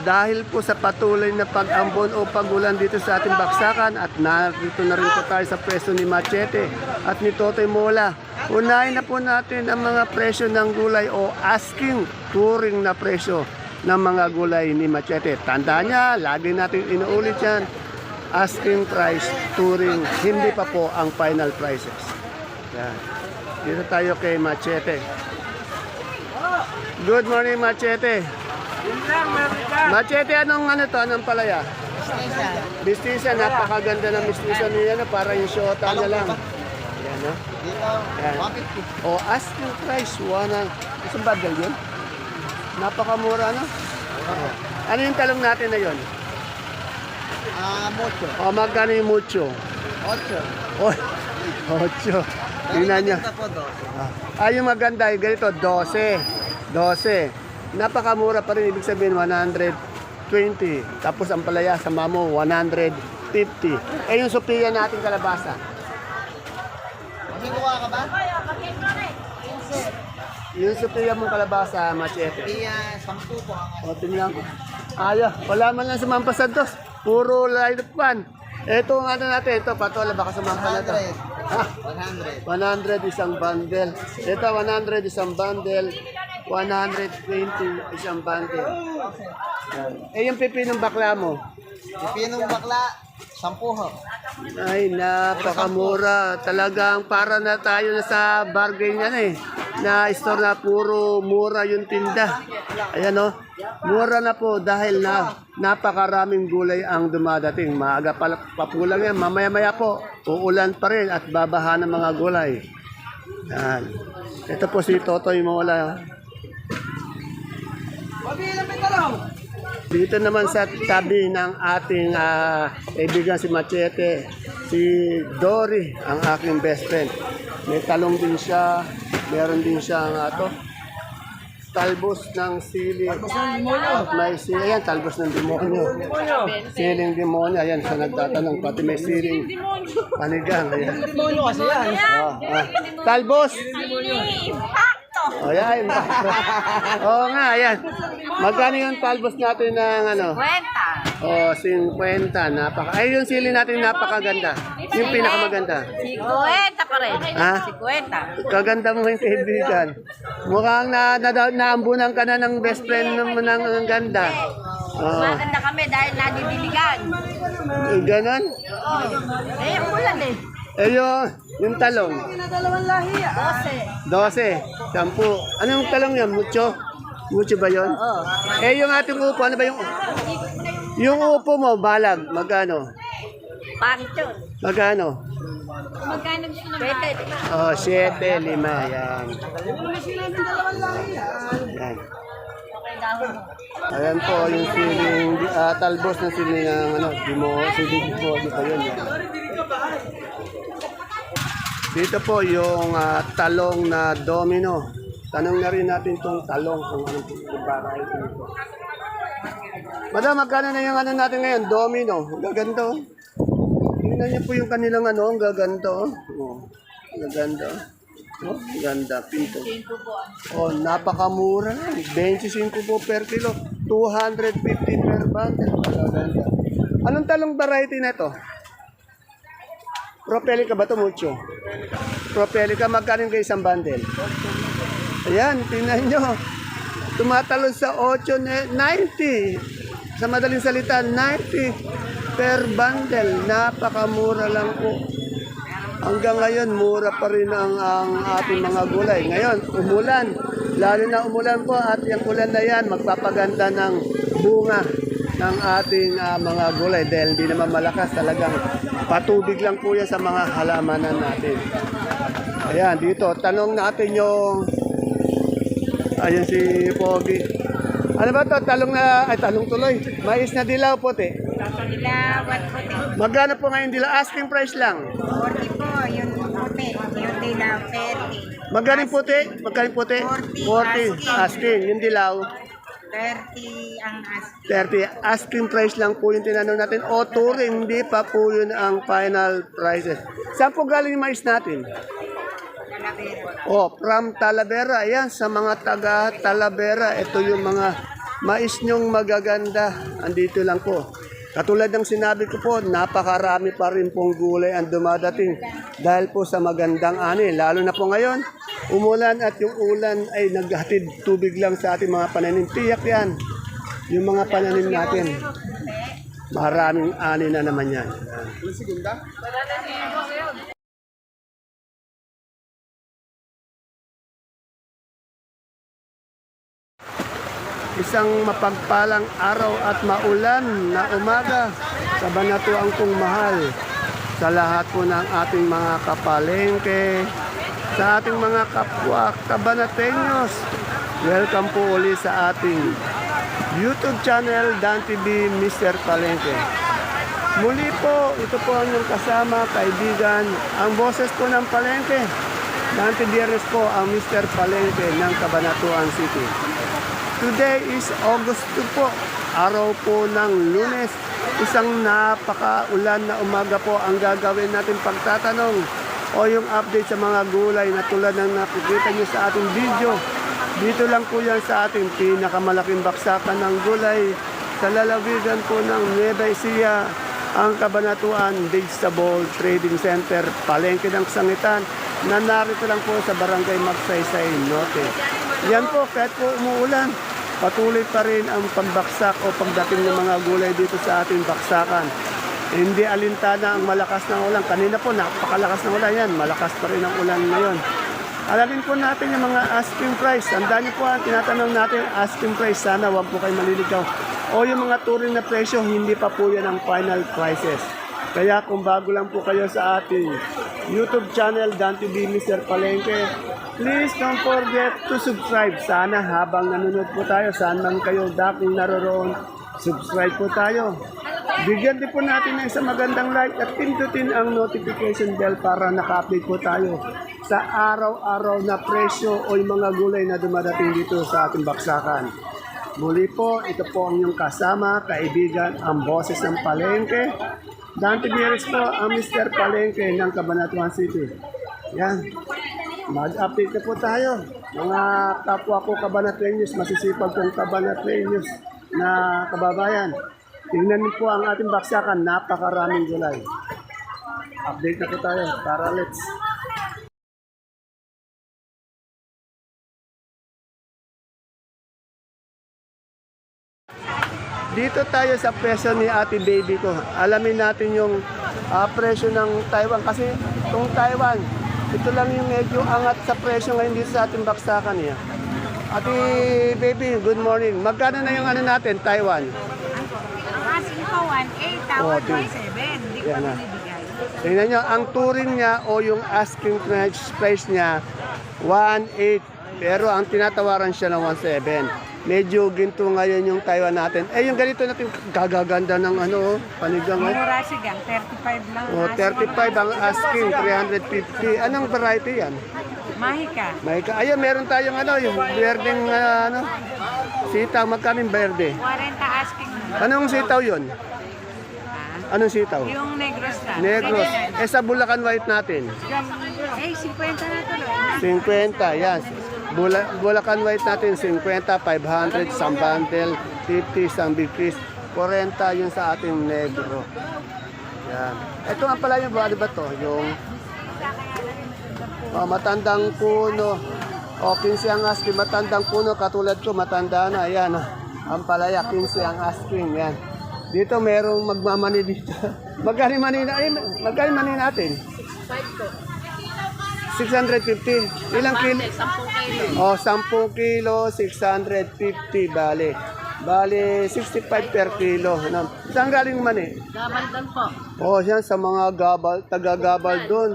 dahil po sa patuloy na pag-ambon o pagulan dito sa ating baksakan at narito na rin po tayo sa presyo ni Machete at ni Totoy Mola. Unahin na po natin ang mga presyo ng gulay o asking touring na presyo ng mga gulay ni Machete. Tandaan niya, lagi natin inuulit yan, asking price, touring, hindi pa po ang final prices. Yan. Dito tayo kay Machete. Good morning, Machete. Machete, anong ano to? Anong palaya? Mistisa, napakaganda ng mistisa niya na para yung shota niya lang. Yan, no? Yan. O, asking price, one Isang bagay yun? Napakamura, no? Oh. Ano yung talong natin na yun? Ah, mucho. O, magkano yung mucho? Ocho. Oy, ocho. Tingnan niya. Ah, yung maganda, yung ganito, 12. 12. Napakamura pa rin, ibig sabihin 120. Tapos ang palaya sa mamo, 150. Eh yung Sophia natin kalabasa. Kuha ka ba? Yung Sophia mong kalabasa, machete. Iya, sampu po ang O, tingnan ko. Aya, wala man lang sumampasad dos. Puro light pan. Ito ang ano natin, ito, patola, baka sumampa na to. 100. Ha? 100. 100 isang bundle. Ito 100 isang bundle. 120 isang bundle. Eh yung pipinong bakla mo. Pipinong bakla, sampu ho. Ay, napakamura. Talagang para na tayo na sa bargain yan eh. Na store na puro mura yung tinda. Ayan o. Mura na po dahil na napakaraming gulay ang dumadating. Maaga pa, papulang yan. Mamaya-maya po, uulan pa rin at babaha ng mga gulay. Yan. Ito po si Totoy Mola. Dito naman sa tabi ng ating ah, kaibigan si Machete, si Dory, ang aking best friend. May talong din siya, meron din siyang ato, talbos ng sili. At may sili, ayan, talbos ng demonyo. Siling demonyo, ayan, sa nagtatanong, pati may siling panigang. Ayan. Demonyo kasi yan. Ah. O yan. Oo nga, ayan. Magkano yung talbos natin ng ano? Kwenta. O, 50. Napaka, ay, yung sili natin napakaganda. Yung pinakamaganda. Si Kwenta pa rin. Ha? Si Kwenta. Kaganda mo yung kaibigan. Mukhang na, na, naambunan ka na ng best friend ng, ng, ng ganda. Oo. Maganda kami dahil nadidiligan. ganon. Eh, ulan eh. Eh, yung, yung talong. Dose. 12. 10. Anong talong yan? Mucho? Mucho ba yun? Oo. Eh, yung ating upo, ano ba yung... Yung upo mo, balag, magkano? Pangchon. Magkano? Magkano gusto na. Oh, 7, 5, yan. Yan. Mo. Ayan po, yung siling, ah, talbos ng siling ng, ano, dimo, siling po, di pa yun. Yan. Dito po yung ah, talong na domino. Tanong na rin natin itong talong kung anong variety nito. Madam, magkano na yung ano natin ngayon? Domino. Ang Gaganda oh. Tingnan niyo po yung kanilang ano, ang gaganda oh. Oh, ang gaganda oh. Oh, ang ganda, pinto. Oh, napakamura. 25 po per kilo. 250 per bundle. Ang ganda. Anong talong variety na ito? Propelica ba ito mucho? Propelica, magkano kayo isang bundle? Ayan, tingnan nyo. Tumatalon sa 8, ne- 90. Sa madaling salita, 90 per bundle. Napakamura lang po. Hanggang ngayon, mura pa rin ang, ang ating mga gulay. Ngayon, umulan. Lalo na umulan po at yung ulan na yan, magpapaganda ng bunga ng ating ah, mga gulay dahil di naman malakas talagang patubig lang po yan sa mga halamanan natin. Ayan, dito, tanong natin yung Ayun si Pogi. Ano ba to? Talong na, ay talong tuloy. Mais na dilaw puti. Dilawat puti. Magkano po ngayon dilaw? Asking price lang. 40 po, yung puti. Yung dilaw, 30. Magkano puti? Magkano puti? 40. 40, Asking. Yung dilaw, 30 ang asking. 30. Asking price lang po yung tinanong natin. O touring, hindi pa po yun ang final prices. Saan po galing yung mais natin? Talavera. Oh, from Talavera. Ayan, sa mga taga Talavera, ito yung mga mais nyong magaganda, andito lang po. Katulad ng sinabi ko po, napakarami pa rin pong gulay ang dumadating dahil po sa magandang ani. Lalo na po ngayon, umulan at yung ulan ay naghatid tubig lang sa ating mga pananim. Tiyak yan, yung mga pananim natin. Maraming ani na naman yan. Isang mapagpalang araw at maulan na umaga sa banatuang kong mahal sa lahat po ng ating mga kapalengke, sa ating mga kapwa kabanatenyos. Welcome po uli sa ating YouTube channel Dan TV Mr. Palengke. Muli po, ito po ang inyong kasama, kaibigan, ang boses po ng Palengke. Dante Biernes po ang Mr. Palengke ng Cabanatuan City. Today is August 2 po, araw po ng lunes. Isang napakaulan na umaga po ang gagawin natin pagtatanong o yung update sa mga gulay na tulad ng nakikita nyo sa ating video. Dito lang po yan sa ating pinakamalaking baksakan ng gulay sa lalawigan po ng Nueva Ecija, ang Kabanatuan Vegetable Trading Center, palengke ng sangitan na narito lang po sa barangay Magsaysay Norte. Yan po, kahit po umuulan, patuloy pa rin ang pambaksak o pagdating ng mga gulay dito sa ating baksakan. Hindi alintana ang malakas ng ulan. Kanina po, napakalakas ng ulan yan. Malakas pa rin ang ulan ngayon. Alamin po natin yung mga asking price. Tandaan niyo po ang tinatanong natin, asking price. Sana wag po kayo maliligaw. O yung mga turing na presyo, hindi pa po yan ang final prices. Kaya kung bago lang po kayo sa ating YouTube channel, Dan TV Mr. Palengke, please don't forget to subscribe. Sana habang nanonood po tayo, saan man kayo dating naroroon, subscribe po tayo. Bigyan din po natin ng isang magandang like at pindutin ang notification bell para naka-update po tayo sa araw-araw na presyo o yung mga gulay na dumadating dito sa ating baksakan. Muli po, ito po ang inyong kasama, kaibigan, ang boses ng Palengke. Dante Bieres po, ang Mr. Palengke ng Cabanatuan City. Yan. Mag-update na po tayo. Mga kapwa ko Cabanatuenyos, masisipag kong Cabanatuenyos na kababayan. Tingnan niyo po ang ating baksakan, napakaraming gulay. Update na po tayo. Tara, let's. Dito tayo sa presyo ni Ate Baby ko. Alamin natin yung ah, presyo ng Taiwan kasi itong Taiwan, ito lang yung medyo angat sa presyo ngayon dito sa ating baksakan niya. Ate Baby, good morning. Magkano na yung ano natin, Taiwan? Asking ko, 1.8, tawad Oh, 1.7. Hindi ko na. binibigay. Tingnan nyo, ang turing niya o yung asking price price niya, 1.8. Pero ang tinatawaran siya ng 1.7. Medyo ginto ngayon yung Taiwan natin. Eh, yung ganito natin, gagaganda ng ano, oh, panigang. Oh. Mura sigang, 35 lang. Oh, 35 ang asking, 350. Anong variety yan? Mahika. May ka, ayun, meron tayong ano, yung berdeng ah, ano, sitaw, magkano yung berde? 40 asking. Anong sitaw yun? Ah, Anong sitaw? Yung negros na. Negros. Eh, sa Bulacan White natin. Eh, 50 na tuloy. 50, yan. Bula, Bulacan White natin, 50, 500, isang bundle, 50, isang big fish, 40 yung sa ating negro. Yan. Ito nga pala yung ano ba to? Yung oh, matandang puno. O, 15 ang asking, matandang puno, katulad ko, matanda na, yan. oh. Ang palaya, 15 ang asking, yan. Dito merong magmamani dito. Magkano yung mani na, magkano yung mani natin? 650. Ilang kilo? 10 kilo. Oh, 10 kilo, 650 bale. Bale, 65 per kilo. Ano? Saan galing mani? Gabal doon po. Oh, yan sa mga gabal, taga-gabal doon.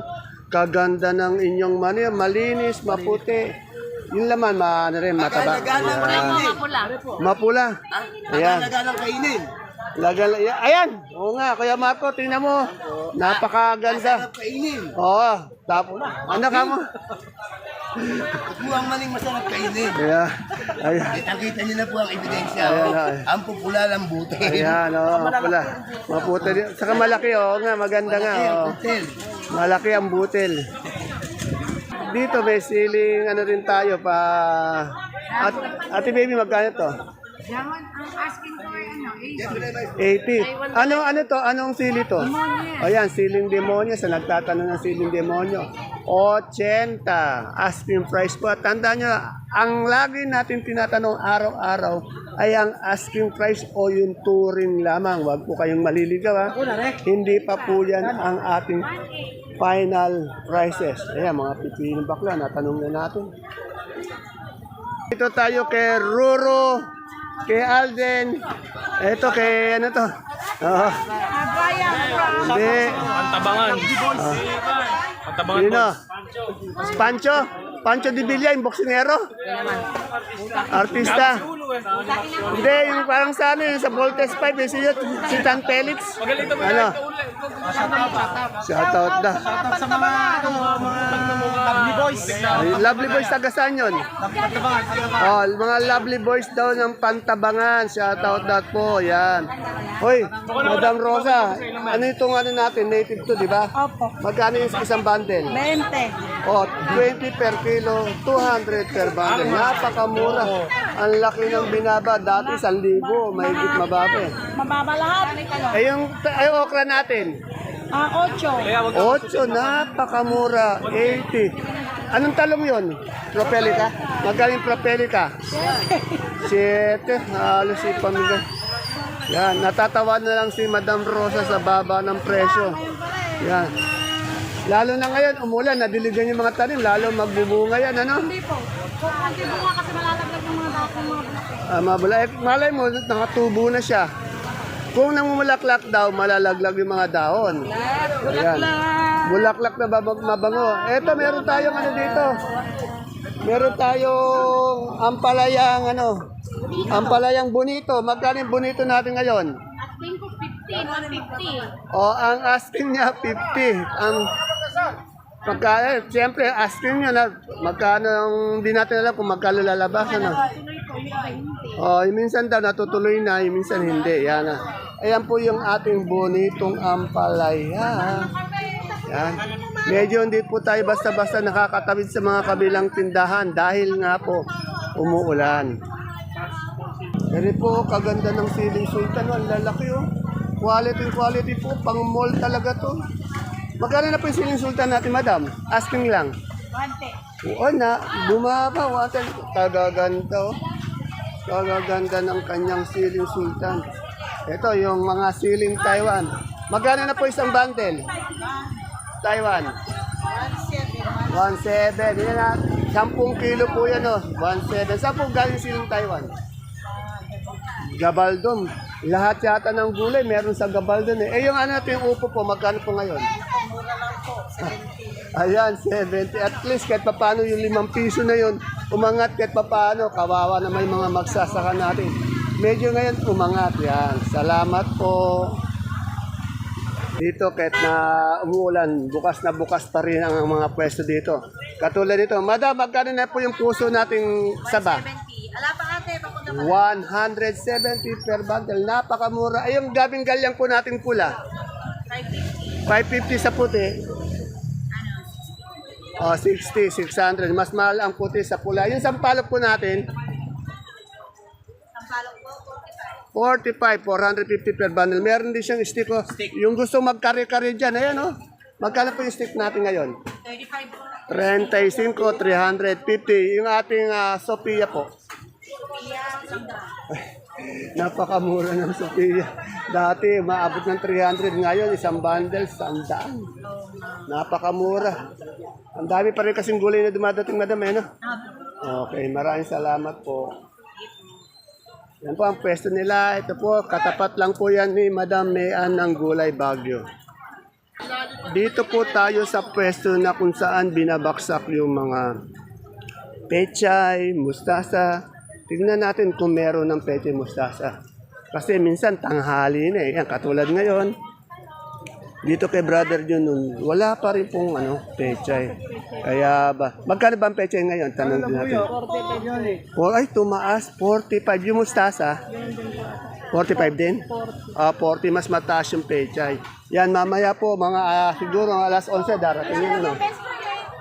Kaganda ng inyong mani, malinis, maputi. Yung laman, ma, ano rin, mataba. Ayan. Mapula. Mapula. Ayan. Nagalang kainin. Lagal, ayan. Oo nga, Kuya Marco, tingnan mo. Napakaganda. Kainin. Oo, tapos, ano ka mo? Buwang maling masarap kainin. Ayan. Ayan. Nakita niyo na po ang ebidensya. Ayan, oh. ayan. Ang pupula ng buti. Ayan, oh, mapula. Maputi din. Saka malaki, oh, nga, maganda nga, oh. Hotel. Malaki ang butil. Dito may siling ano rin tayo pa... At, ate baby, magkano to? Diamond, ang asking ko ay ano, 80. 80. Ano ano to? Anong sili to? Ayan, siling demonyo. Sa nagtatanong ng siling demonyo. 80. Asking price po. Tandaan nyo, ang lagi natin tinatanong araw-araw ay ang asking price o yung touring lamang. Huwag po kayong maliligaw ha. Hindi pa po yan ang ating final prices. Ayan, mga pipinong bakla, natanong na natin. Ito tayo kay Ruro, kay Alden. Ito kay ano to? Oh, hindi. Pantabangan. Pantabangan Sino? Pancho? Pancho de Villa, yung boksingero? Artista? Hindi, yung parang sa ano, yung sa Voltes 5, yung si, si Tan Felix. Ano? Shoutout na. sa mga, ano, mga lovely boys. Lovely boys taga saan yun? Oh, mga lovely boys daw ng Pantabangan. Shoutout that po. Yan. Hoy, Madam Rosa, ano itong ano natin? Native to, di ba? Opo. Magkano yung isang bundle? 20. Oh, 20 per kilo, 200 per bundle. Napakamura. Ang laki ng binaba. Dati 1,000, mahigit mababa eh. Mababa lahat. Eh yung ay, okra natin, Ah, 8. 8, napakamura, 80. Anong talong yon? Propelica? Magaling Propelica? 7, halos si pamilya. Yan, natatawa na lang si Madam Rosa sa baba ng presyo. Yan. Lalo na ngayon, umulan, nadiligan yung mga tanim, lalo magbubunga yan, ano? Hindi po. Kung hindi po nga kasi malalaglag ng mga dako mga bulak. Ah, mabula. Eh, malay mo, nakatubo na siya. Kung namumulaklak daw, malalaglag yung mga dahon. Ayan. Bulaklak na babag mabango. Eto, meron tayong ano dito. Meron tayong ampalayang ano. Ampalayang bonito. Magkano yung bonito natin ngayon? Asking ko 50, 150. O, ang asking niya 50. Ang Magkano, siyempre, asking niya na magkano ang hindi natin alam kung magkano lalabas. Ano? Oh, minsan daw natutuloy na, minsan hindi. Yan na. Ayan po yung ating bonitong ampalaya. Yan. Medyo hindi po tayo basta-basta nakakatawid sa mga kabilang tindahan dahil nga po umuulan. Pero po, kaganda ng siling sultan. Ang lalaki oh. Quality, quality po. Pang mall talaga to. Magkano na po yung siling sultan natin, madam? Asking lang. 20. Oo na, bumaba. Watan. Kagaganda oh. Kagaganda ng kanyang siling sultan. Ito, yung mga siling Taiwan. Magkano na po isang bundle? Taiwan. 1.7. Yan na. 10 kilo po yan oh. 1.7. Saan po galing siling Taiwan? Gabaldon. Lahat yata ng gulay meron sa Gabaldon eh. Eh yung ano natin yung upo po, magkano po ngayon? Ayan, 70. At least kahit papano yung limang piso na yun, umangat kahit papano, kawawa na may mga magsasaka natin. Medyo ngayon umangat. Yan. Salamat po. Dito kahit na umuulan, bukas na bukas pa rin ang mga pwesto dito. Katulad nito, Madam, magkano na po yung puso nating saba? 70. Ala pa ate, papunta 170 per bundle. Napakamura. Ay, yung gabing galyang po nating pula. 550 sa puti. Oh, 60, 600. Mas mahal ang puti sa pula. Yung sampalok po natin, 45, 450 per bundle. Meron din siyang stick. Oh. Yung gusto magkari-kari dyan, ayan oh. Magkano po yung stick natin ngayon? 35, 350. Yung ating ah, Sophia po. Napakamura ng Sophia. Dati, maabot ng 300. Ngayon, isang bundle, sandaan. Napakamura. Ang dami pa rin kasing gulay na dumadating, madam, eh, no? Okay, maraming salamat po. Yan po ang pwesto nila. Ito po, katapat lang po yan ni Madam Mayan ng Gulay Bagyo. Dito po tayo sa pwesto na kung saan binabaksak yung mga pechay, mustasa. Tignan natin kung meron ng pechay mustasa. Kasi minsan tanghali na eh. Yan, katulad ngayon, dito kay Brother Junun, wala pa rin pong ano, pechay. Kaya ba, magkano ba ang pechay ngayon? Tanong din natin. Oh, ay, tumaas. 45. Yung mustasa? 45 din? Ah, 40. Mas mataas yung pechay. Yan, mamaya po, mga ah, siguro mga alas 11, darating yun. Ano?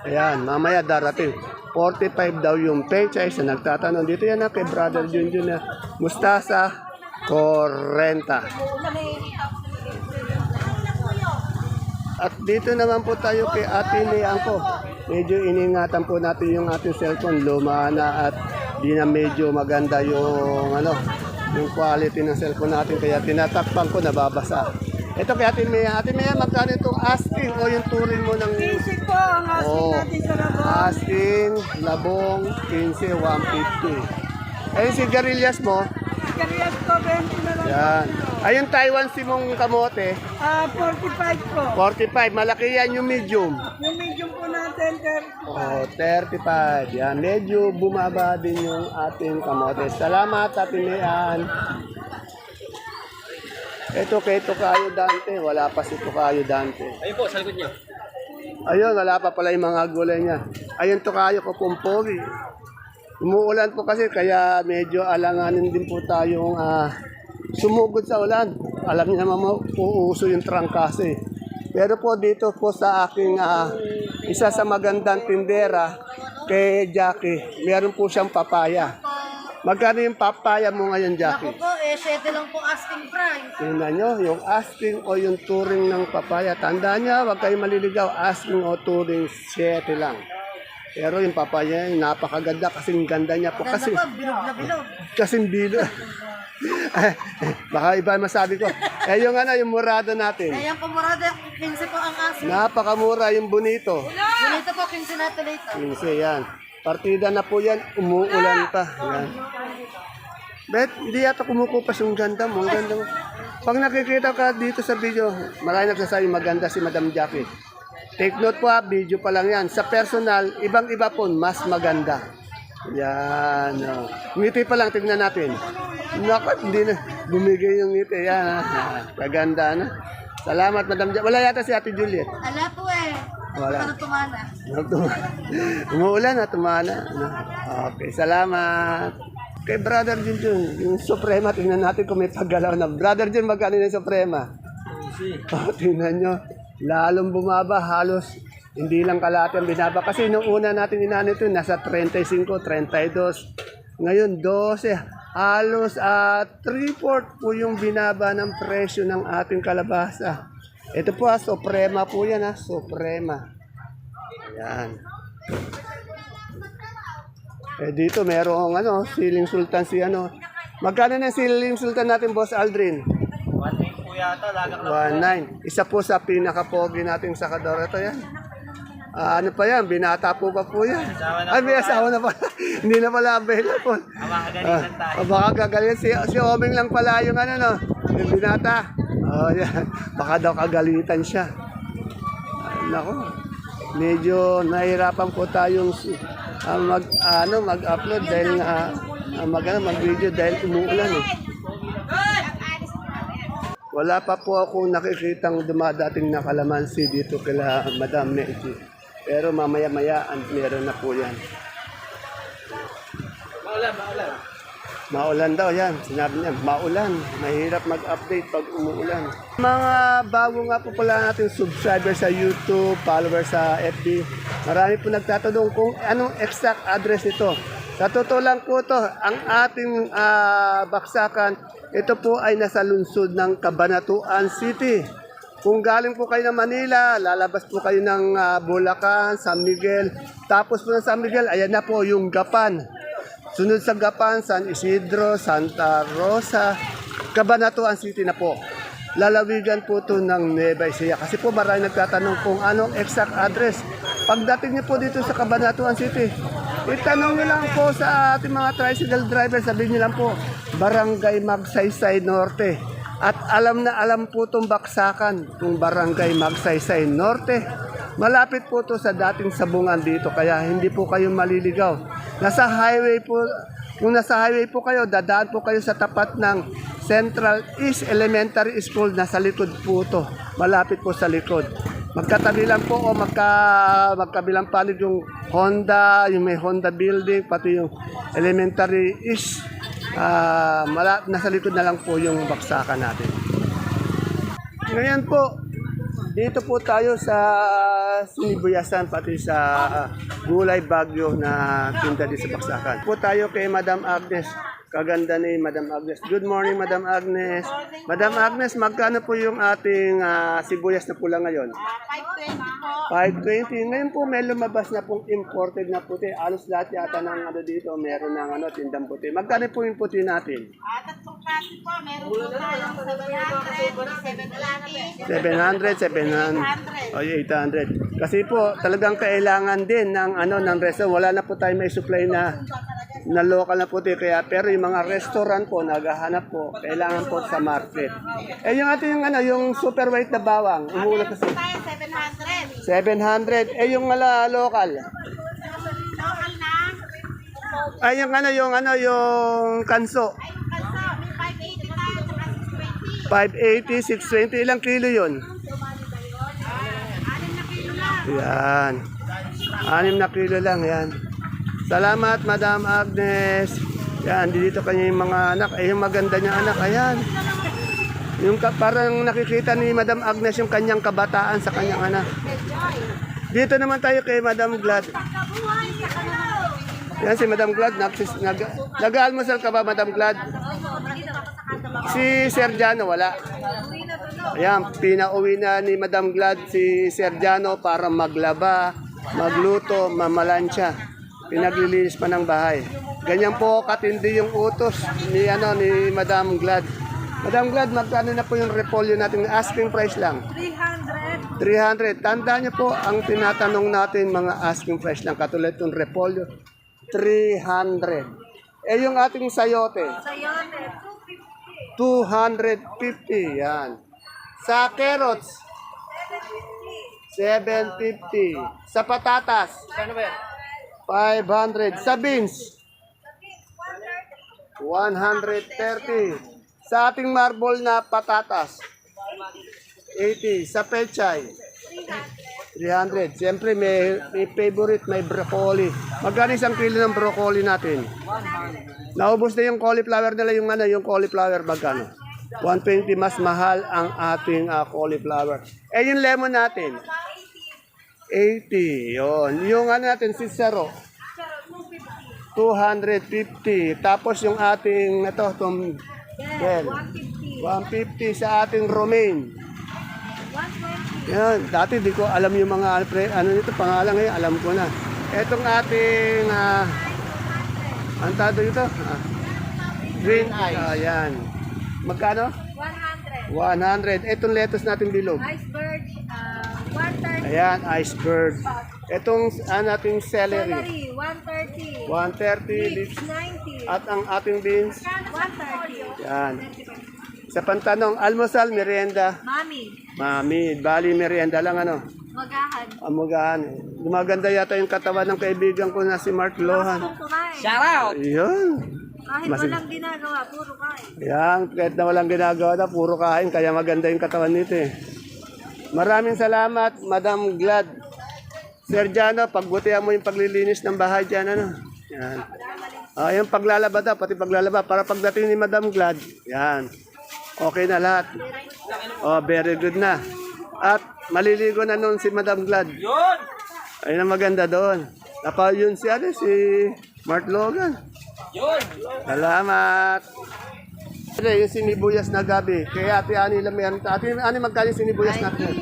Ayan, mamaya darating. 45 daw yung pechay sa nagtatanong. Dito yan na kay Brother Junjun na mustasa, 40. At dito naman po tayo kay Ate Liangko. Medyo iningatan po natin yung ating cellphone. Luma na at di na medyo maganda yung ano, yung quality ng cellphone natin. Kaya tinatakpan ko, nababasa. Ito kay Ate Mia. Ate Mia, magkano itong asking o yung turin mo ng... Basic po ang asking Oh, natin sa labong. asking, labong, 15, 150. Eh, sigarilyas mo, Karias ko, 20 na lang. yan. Ayun, Taiwan simong kamote, Ah, 45 po. 45. Malaki yan yung medium. Yung medium po natin, 30. Oh, 35. Yan, medyo bumaba din yung ating kamote. Salamat, Ate Mian. Ito kay Tokayo Dante. Wala pa si Tokayo Dante. Ayun po, sa likod niyo. Ayun, wala pa pala yung mga gulay niya. Ayun, Tokayo ko. Umuulan po kasi kaya medyo alanganin din po tayong ah, sumugod sa ulan. Alam niyo naman uuso yung trangkase. Pero po dito po sa aking ah, isa sa magandang tindera kay Jackie, meron po siyang papaya. Magkano yung papaya mo ngayon, Jackie? po, eh, 7 lang po asking price. Tingnan nyo, yung asking o yung touring ng papaya. Tandaan nyo, huwag kayong maliligaw. Asking o touring, 7 lang. Pero yung papaya, yung napakaganda kasing ganda niya po. Kasi, Ganda po, bilog na bilog. kasing bilo. Baka iba masabi ko. Eh yung ano, yung murado natin. Ayan po, Morada, 15 po ang asking. Napakamura yung bonito. Bonito po, 15 natin ito. 15 yan. Partida na po yan, umuulan pa. Yan. Bet, hindi yata kumukupas yung ganda mo. Ang ganda mo. Pag nakikita ka dito sa video, marami nagsasabi maganda si Madam Jackie. Take note po ha, video pa lang yan. Sa personal, ibang-iba po, mas maganda. Yan. Oh. Ngiti pa lang, tignan natin. Naku, hindi na. Bumigay yung ngiti. Yan. ha. Kaganda na. Salamat, Madam Jackie. Wala yata si Ate Juliet. Ala po eh. Wala. Ano tumana? Umuulan na, tumana. Ano? Okay, salamat. Kay Brother Jun Jun, yung Suprema, tingnan natin kung may paggalaw na. Brother Jun, magkano na yung Suprema? Oh, tingnan nyo. Lalong bumaba, halos hindi lang kalahati ang binaba. Kasi nung una natin inano ito, nasa 35, 32. Ngayon, 12. Halos at 3-4 po yung binaba ng presyo ng ating kalabasa. Ito po, ah, Suprema po yan, ha? Suprema. Ayan. Eh dito merong ano, siling sultan si ano. Magkano na siling sultan natin, Boss Aldrin? 1.8 po yata, lagak 1.9. Isa po sa pinaka-pogi nating sakador. Ito yan. Ah, ano pa yan? Binata po pa po yan. Ay, may asawa na pala. Hindi na pala available. Makakagalitan tayo. Ah, baka gagaling. Si, si Oming lang pala yung ano, no? Yung binata. Oh, yan. Baka daw kagalitan siya. Ay, nako. Medyo nahirapan po tayong ah, mag ano mag-upload dahil nga ah, mag ano, mag-video dahil umuulan eh. Wala pa po akong nakikitang dumadating na kalamansi dito kila Madam Melchi. Pero mamaya-maya meron na po yan. Maulan daw yan. Sinabi niya, maulan. Mahirap mag-update pag umuulan. Mga bago nga po pala natin subscriber sa YouTube, follower sa FB. Marami po nagtatanong kung anong exact address ito. Sa totoo lang po to, ang ating ah, baksakan, ito po ay nasa lungsod ng Cabanatuan City. Kung galing po kayo ng Manila, lalabas po kayo ng ah, Bulacan, San Miguel. Tapos po ng San Miguel, ayan na po yung Gapan. Sunod sa Gapan, San Isidro, Santa Rosa, Cabanatuan City na po. Lalawigan po ito ng Nueva Ecija. Kasi po marami nagtatanong kung anong exact address. Pagdating niyo po dito sa Cabanatuan City, itanong niyo lang po sa ating mga tricycle driver, sabihin niyo lang po, Barangay Magsaysay Norte. At alam na alam po itong baksakan, kung Barangay Magsaysay Norte. Malapit po to sa dating sabungan dito, kaya hindi po kayo maliligaw. Nasa highway po, kung nasa highway po kayo, dadaan po kayo sa tapat ng Central East Elementary School, nasa likod po to. Malapit po sa likod. Magkatabi lang po o magka, magkabilang panig yung Honda, yung may Honda building, pati yung Elementary East. Ah, mala, nasa likod na lang po yung baksakan natin. Ngayon po, Dito po tayo sa Sinibuyasan, pati sa ah, Gulay Bagyo na tinda di sa Baksakan. Po tayo kay Madam Agnes. Kaganda ni Madam Agnes. Good morning, Madam Agnes. Madam Agnes, magkano po yung ating ah, sibuyas na pula ngayon? 520. Ngayon po may lumabas na pong imported na puti. Alos lahat yata ng ano dito, meron ng ano, tindang puti. Magkano po yung puti natin? At tatlong klase po, meron po tayong 700, 730, 700, 700, o 800. Kasi po, talagang kailangan din ng ano ng resto. Wala na po tayo may supply na na local na puti kaya pero yung mga restaurant po naghahanap po kailangan po sa market. Eh yung ating yung ano yung super white na bawang, umuulat kasi tayo 700. 700. Eh yung ala local. Local na, Ay yung ano yung ano yung kanso. ay kalsa, may 580 tayo, tsaka 620. 580, 620 ilang kilo yun? Anim na kilo lang. Yan. Anim na kilo lang, yan. Salamat, Madam Agnes. Yan, dito kanya yung mga anak. Eh, yung maganda niya anak, ayan. Yung ka, parang nakikita ni Madam Agnes yung kanyang kabataan sa kanyang anak. Dito naman tayo kay Madam Glad. Yan si Madam Glad. Nagsis, nag, nag-almusal ka ba, Madam Glad? Si Sergiano, wala. Ayan, pinauwi na ni Madam Glad si Sergiano para maglaba, magluto, mamalansya. Pinaglilinis pa ng bahay. Ganyan po katindi yung utos ni ano ni Madam Glad. Madam Glad, magkano na po yung repolyo natin? Asking price lang. 300. 300. Tandaan niyo po, ang tinatanong natin mga asking price lang. Katulad itong repolyo, 300. Eh yung ating sayote, 250. Yan. Sa carrots, 750. Sa patatas, 500. Sa beans, 130. Sa ating marble na patatas, 80. Sa pechay, 300. Siyempre, may, may favorite, may broccoli. Magkano isang kilo ng broccoli natin? Naubos na yung cauliflower nila, yung ano, yung cauliflower magkano? 120 mas mahal ang ating ah, cauliflower. Eh, yung lemon natin? 80. Yon. Yung ano natin, sisero? 250. Tapos yung ating, ito, itong bell. 150 sa ating romaine. Yan, dati di ko alam yung mga pre, ano nito pangalan ngayon, alam ko na. Etong ating ah ang tawag dito? Ah, green eye. Ayan. Magkano? 100. 100. Etong lettuce natin bilog. Iceberg, uh, 130. Ayan, iceberg. Etong ano nating celery. Celery, 130. 130 lips. 90. At ang ating beans. 130. Yan. Sa pantanong, almusal, merienda. Mami, Mami, bali merienda lang ano. magahan. Amugaan. Gumaganda yata yung katawan ng kaibigan ko na si Mark Lohan. Kung kumain. Ayun. Kahit Masig- walang ginagawa, puro kain. Yan, kahit na walang ginagawa na, puro kain, kaya maganda yung katawan nito eh. Maraming salamat, Madam Glad. Sir Jano, pagbutihan mo yung paglilinis ng bahay dyan, ano? Yan. Ah, yung paglalaba daw, pati paglalaba, para pagdating ni Madam Glad, yan. Okay na lahat. Oh, very good na. At maliligo na noon si Madam Glad. Yun! Ayun ang maganda doon. Napa yun si, ano, si Mark Logan. Yun! Salamat. Ito yung sinibuyas na gabi. Kaya ate Ani lang yan. Ate Ani, magkano yung sinibuyas natin?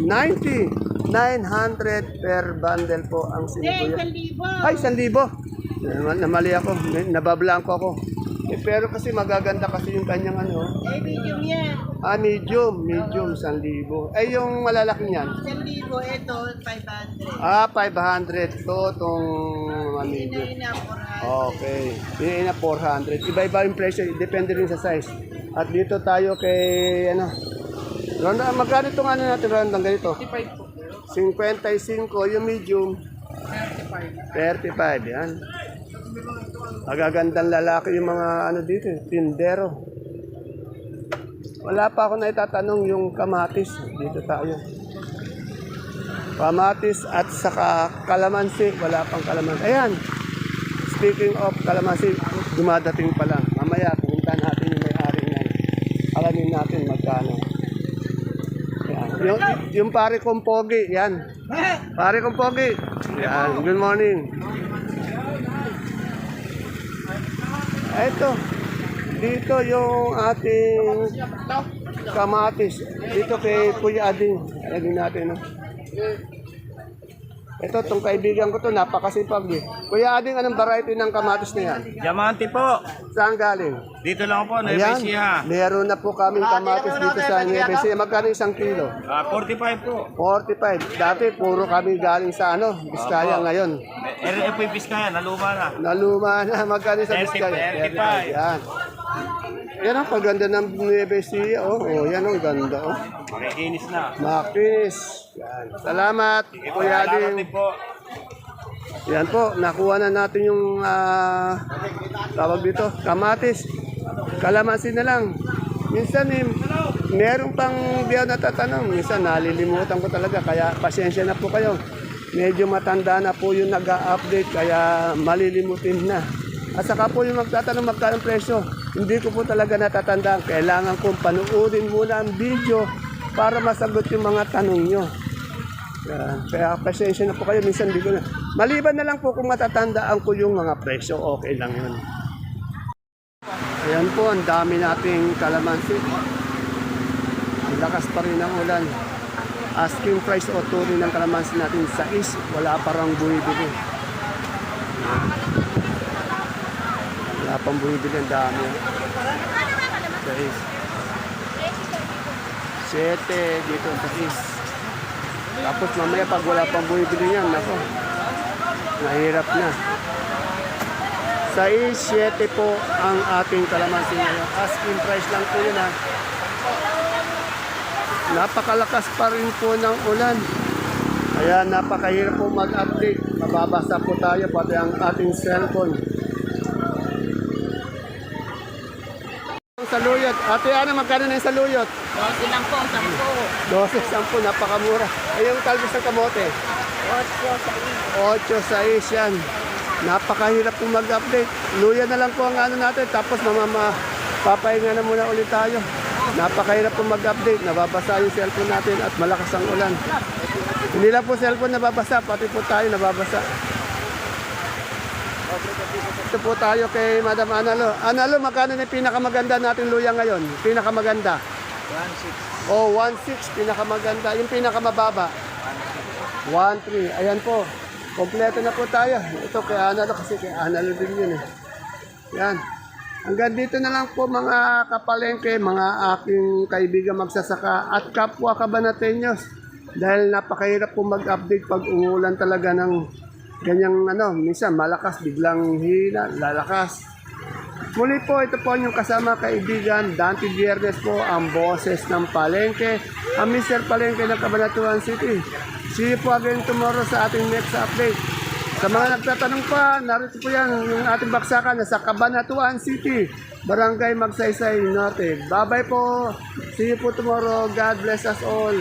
90. 900 per bundle po ang sinibuyas. Ay, 1,000. Naman- Namali ako. Nabablanko ako. Eh, pero kasi magaganda kasi yung kanyang ano. Eh, medium yan. Ah, medium. Medium, 1,000. Eh, yung malalaki niyan. 1,000, ito, 500. Ah, 500 to itong mga medium. Okay. Yung na 400. Iba-iba yung presyo. Depende rin sa size. At dito tayo kay, ano, Ronda, magkano itong ano natin, Ronda, ganito? 55 yung medium. 35. 35, yan. Magagandang lalaki yung mga ano dito, eh, tindero. Wala pa ako na itatanong yung kamatis. Dito tayo. Kamatis at saka kalamansi. Wala pang kalamansi. Ayan. Speaking of kalamansi, dumadating pa lang. Mamaya, pupunta natin yung may-ari niyan. Alamin natin magkano. Ayan. Yung, yung pare kong pogi, yan. Pare kong pogi. Yan, good morning. Ito, dito yung ating kamatis. Dito kay Kuya Ading. Alagin natin, no? Ito, tong kaibigan ko to, napakasipag eh. Kuya Ading, anong variety ng kamatis na yan? Diamante po. Saan galing? Dito lang po, Ayan, Nevesia. meron na po kaming kamatis dito sa Nueva Ecija. Magkano isang kilo? Ah, 45 po. 45. Dati puro kami galing sa ano, Biskaya ngayon. RF po yung Biskaya, naluma na. Naluma na magkano sa 30, Biskaya? 35. Yan. Yan ang paganda ng Nueva Ecija. Oh, oh, yan ang ganda. Oh. Makikinis na. Makinis. Yan. Salamat, Kuya Salamat din Ading. po. Yan po, nakuha na natin yung ah, tawag dito, kamatis. Kalamansi na lang. Minsan eh, meron pang biyaw na tatanong. Minsan nalilimutan ko talaga, kaya pasensya na po kayo. Medyo matanda na po yung nag-update, kaya malilimutin na. At saka po yung magtatanong magkano presyo, hindi ko po talaga natatandaan. Kailangan kong panuorin muna ang video para masagot yung mga tanong nyo. Yan. Kaya pasensya na po kayo, minsan hindi ko na. Maliban na lang po kung matatandaan ko yung mga presyo, okay lang yun. Ayan po, ang dami nating kalamansi. Ang lakas pa rin ng ulan. Asking price o turi ng kalamansi natin sa is, wala parang buwibili. Wala pang buwibili, ang dami. Is. Sete dito sa is. Tapos mamaya pag wala pang buwibili niyan, nako, mahirap na. Sa is 7 po ang ating kalamansi ngayon. Asking price lang po yun ha. Napakalakas pa rin po ng ulan. Kaya napakahirap po mag-update. Mababasa po tayo pati ang ating cellphone. Saluyot. Ate Ana, magkano na yung saluyot? 12 lang po, 10. 12, 10, napakamura. Ay, yung talbos ng kamote. 8 sa is yan. Napakahirap po mag-update. Luya na lang po ang ano natin. Tapos mamama, papahinga na muna ulit tayo. Napakahirap po mag-update. Nababasa yung cellphone natin at malakas ang ulan. Hindi lang po cellphone nababasa, pati po tayo nababasa. Ito po tayo kay Madam Analo. Analo, magkano na pinakamaganda natin luya ngayon? Pinakamaganda? 1.6. Oh, 1.6, pinakamaganda. Yung pinakamababa? 1.3. Ayan po. Kompleto na po tayo. Ito kay Analo kasi kay Analo din yun eh. Yan. Hanggang dito na lang po mga kapalengke, mga aking kaibigan magsasaka at kapwa kabanatenyos. Dahil napakahirap po mag-update pag umulan talaga ng ganyang ano, minsan malakas, biglang hina, lalakas. Muli po, ito po yung kasama kaibigan, Dante Viernes po, ang boses ng Palengke, ang Mr. Palengke ng Cabanatuan City. See you po again tomorrow sa ating next update. Sa mga nagtatanong pa, narito po yan yung ating baksakan nasa Cabanatuan City, Barangay Magsaysay Norte. Bye-bye po. See you po tomorrow. God bless us all.